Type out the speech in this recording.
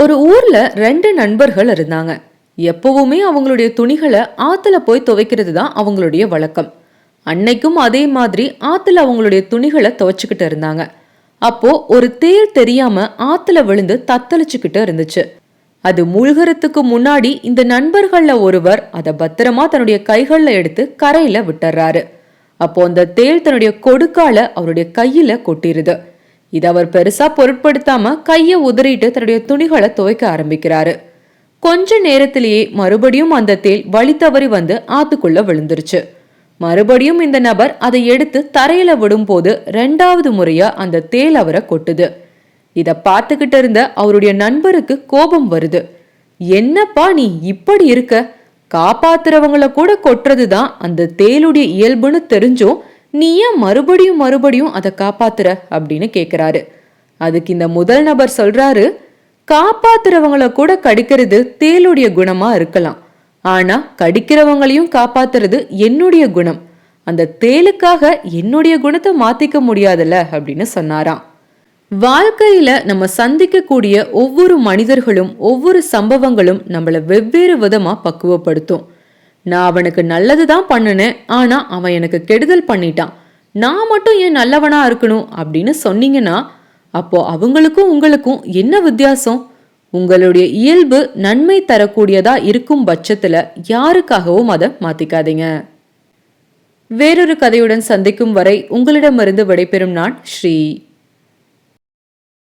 ஒரு ஊர்ல ரெண்டு நண்பர்கள் இருந்தாங்க. எப்பவுமே அவங்களுடைய துணிகளை ஆத்துல போய் துவைக்கிறது தான் அவங்களுடைய வழக்கம். அன்னைக்கும் அதே மாதிரி ஆத்துல அவங்களுடைய துணிகளை துவைச்சுக்கிட்டு இருந்தாங்க. அப்போ ஒரு தேள் தெரியாம ஆத்துல விழுந்து தத்தளிச்சுக்கிட்டு இருந்துச்சு. அது மூழ்கறதுக்கு முன்னாடி இந்த நண்பர்கள்ல ஒருவர் அதை பத்திரமா தன்னுடைய கைகள்ல எடுத்து கரையில விட்டுறாரு. அப்போ அந்த தேள் தன்னுடைய கொடுக்கால அவருடைய கையில கொட்டிருது. இதை அவர் பெருசா பொருட்படுத்தாம கையை உதறிட்டு தன்னுடைய துணிகளை துவைக்க ஆரம்பிக்கிறாரு. கொஞ்ச நேரத்திலேயே மறுபடியும் அந்த தேல் வழி தவறி வந்து ஆத்துக்குள்ள விழுந்துருச்சு. மறுபடியும் இந்த நபர் அதை எடுத்து தரையில விடும்போது ரெண்டாவது முறையா அந்த தேள் அவரை கொட்டுது. இத பார்த்துக்கிட்டு இருந்த அவருடைய நண்பருக்கு கோபம் வருது. என்னப்பா நீ இப்படி இருக்க? காப்பாத்துறவங்கள கூட கொட்டுறது தான் அந்த தேளுடைய இயல்புன்னு தெரிஞ்சும் நீ ஏன் மறுபடியும் மறுபடியும் அதை காப்பாத்துற அப்படின்னு கேக்குறாரு. அதுக்கு இந்த முதல் நபர் சொல்றாரு காப்பாத்துறவங்கள கூட கடிக்கிறது தேளுடைய குணமா இருக்கலாம். ஆனா கடிக்கிறவங்களையும் காப்பாத்துறது என்னுடைய குணம். அந்த தேளுக்காக என்னுடைய குணத்தை மாத்திக்க முடியாதுல்ல அப்படின்னு சொன்னாராம். வாழ்க்கையில நம்ம சந்திக்கக்கூடிய ஒவ்வொரு மனிதர்களும் ஒவ்வொரு சம்பவங்களும் நம்மளை வெவ்வேறு விதமா பக்குவப்படுத்தும். நான் அவனுக்கு நல்லது தான் பண்ணினேன் ஆனா அவன் எனக்கு கெடுதல் பண்ணிட்டான். நான் மட்டும் ஏன் நல்லவனா இருக்கணும் அப்படின்னு சொன்னீங்கன்னா அப்போ அவங்களுக்கும் உங்களுக்கும் என்ன வித்தியாசம்? உங்களுடைய இயல்பு நன்மை தரக்கூடியதா இருக்கும் பட்சத்துல யாருக்காகவும் அதை மாத்திக்காதீங்க. வேறொரு கதையுடன் சந்திக்கும் வரை உங்களிடமிருந்து விடைபெறும் நான் ஸ்ரீ